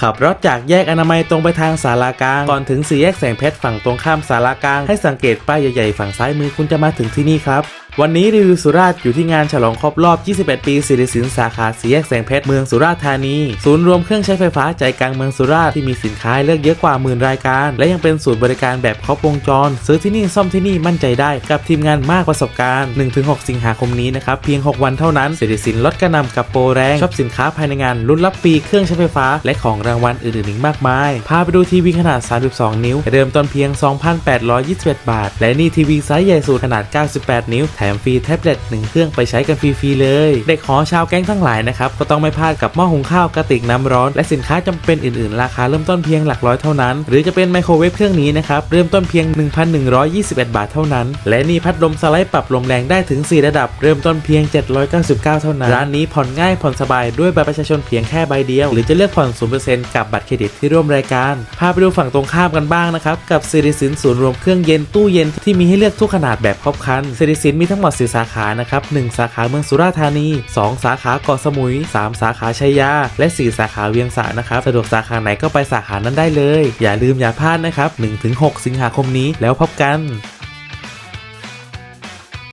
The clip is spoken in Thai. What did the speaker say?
ขับรถจากแยกอนามัยตรงไปทางสารากลาง ก่อนถึงสี่แยกแสงเพชรฝั่งตรงข้ามสารากลาง ให้สังเกตป้ายใหญ่ๆฝั่งซ้ายมือคุณจะมาถึงที่นี่ครับ วันนี้รีวิวสุราษฎร์อยู่ที่งานฉลองครบรอบ 21 ปีสิริสินสาขาสี่แยกแสงเพชรเมืองสุราษฎร์ธานี ศูนย์รวมเครื่องใช้ไฟฟ้าใจกลางเมืองสุราษฎร์ที่มีสินค้าเลือกเยอะกว่าหมื่นรายการ และยังเป็นศูนย์บริการแบบครบวงจร ซื้อที่นี่ซ่อมที่นี่มั่นใจได้กับทีมงานมากประสบการณ์ 1-6 สิงหาคมนี้นะครับเพียง 6 วันเท่านั้นสิริสินลดกระนำกับโปรแรงชอบสินค้าภายในงานรุ่นรับฟรีเครื่องใช้ไฟฟ้า และของรางวัลอื่นๆอีกมากมายพาไปดูทีวีขนาด 32 นิ้วเริ่มต้นเพียง 2,821 บาท และนี่ทีวีไซส์ใหญ่สุดขนาด 98 นิ้วแถมฟรีแท็บเล็ต1เครื่องไปใช้กันฟรีๆเลย เด็กหอชาวแก๊งทั้งหลายนะครับ ก็ต้องไม่พลาดกับหม้อหุงข้าวกระติกน้ำร้อน และสินค้าจำเป็นอื่นๆ ราคาเริ่มต้นเพียงหลักร้อยเท่านั้น หรือจะเป็นไมโครเวฟเครื่องนี้นะครับ เริ่มต้นเพียง 1,121 บาทเท่านั้น และนี่พัดลมสไลด์ปรับลมแรงได้ถึง 4 ระดับ เริ่มต้นเพียง 799 เท่านั้นร้านนี้ผ่อนง่ายผ่อนสบายด้วยบัตรประชาชนเพียงแค่ใบเดียว หรือจะเลือกผ่อน 0%กับบัตรเครดิตที่ร่วมรายการพาไปดูฝั่งตรงข้ามกันบ้างนะครับกับซิริสินศูนย์รวมเครื่องเย็นตู้เย็นที่มีให้เลือกทุกขนาดแบบครบครันซิริสินมีทั้งหมด 4 สาขานะครับ 1 สาขาเมืองสุราษฎร์ธานี 2 สาขาเกาะสมุย 3 สาขาชัยยา และ 4 สาขาเวียงสานะครับ สะดวกสาขาไหนก็ไปสาขานั้นได้เลย อย่าลืมอย่าพลาดนะครับ 1-6 สิงหาคมนี้แล้วพบกัน